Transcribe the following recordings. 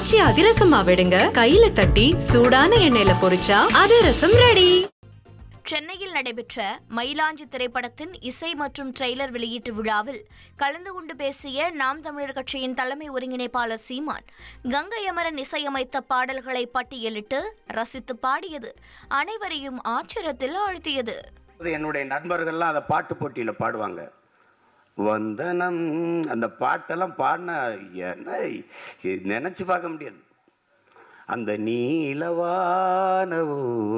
ஆச்சி அதிரசமா விடுங்க. கையில தட்டி சூடான எண்ணெயில பொரிச்சா அதிரசம் ரெடி சென்னையில் நடைபெற்ற மயிலாஞ்சி திரைப்படத்தின் இசை மற்றும் ட்ரெய்லர் வெளியீட்டு விழாவில் கலந்து கொண்டு பேசிய நாம் தமிழர் கட்சியின் தலைமை ஒருங்கிணைப்பாளர் சீமான் கங்கை அமரன் இசையமைத்த பாடல்களை பட்டியலிட்டு ரசித்து பாடியது. அனைவரையும் ஆச்சரியத்தில் ஆழ்த்தியது. என்னுடைய நண்பர்கள்லாம் அதை பாட்டு போட்டியில் பாடுவாங்க. வந்தனம். அந்த பாட்டெல்லாம் பாடினா என்ன? நினச்சி பார்க்க முடியாது. அந்த நீளவான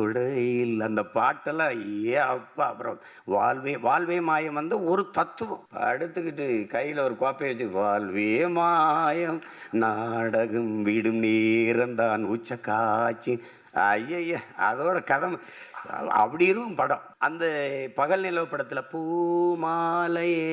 உடையில் அந்த பாட்டெல்லாம் ஏ அப்பா அப்புறம் வாழ்வே வாழ்வே மாயம் வந்து ஒரு தத்துவம். அடுத்துக்கிட்டு கையில் ஒரு கோப்பையை வச்சு வாழ்வே மாயம் நாடகம் விடும் நேரம்தான் உச்ச காட்சி ஐய அதோட கதை அப்படி இருக்கும் படம். அந்த பகல் நிலவு படத்துல பூமாலையே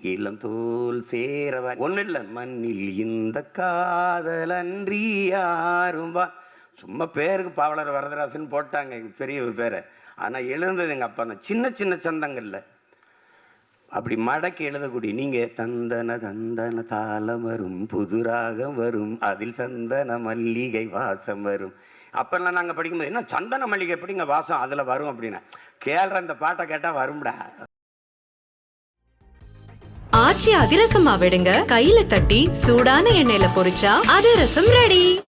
இளம் தோல் சேரவ ஒன்றும் இல்லை மண்ணில் இந்த காதலன்றி யாரும்பா சும்மா பேருக்கு பாவலர் வரதராசன் போட்டாங்க எங்கள் பெரியவர் பேரை. ஆனா எழுந்தது எங்க அப்பா தான். சின்ன சின்ன சந்தங்கள்ல. அப்படி மடக்கி எழுதக்கூடிய நீங்க தந்தன தந்தன தாளம் வரும் புது ராகம் வரும் அதில் சந்தன மல்லிகை வாசம் வரும். அப்பெல்லாம் நாங்க படிக்கும்போது என்ன சந்தன மல்லிகை எப்படிங்க வாசம் அதுல வரும்? அப்படின்னா. கேள்ற அந்த பாட்டை கேட்டா வரும்டா. ஆச்சி அதிரசமா விடுங்க கையில தட்டி சூடான எண்ணெயில பொரிச்சா அதிரசம் ரெடி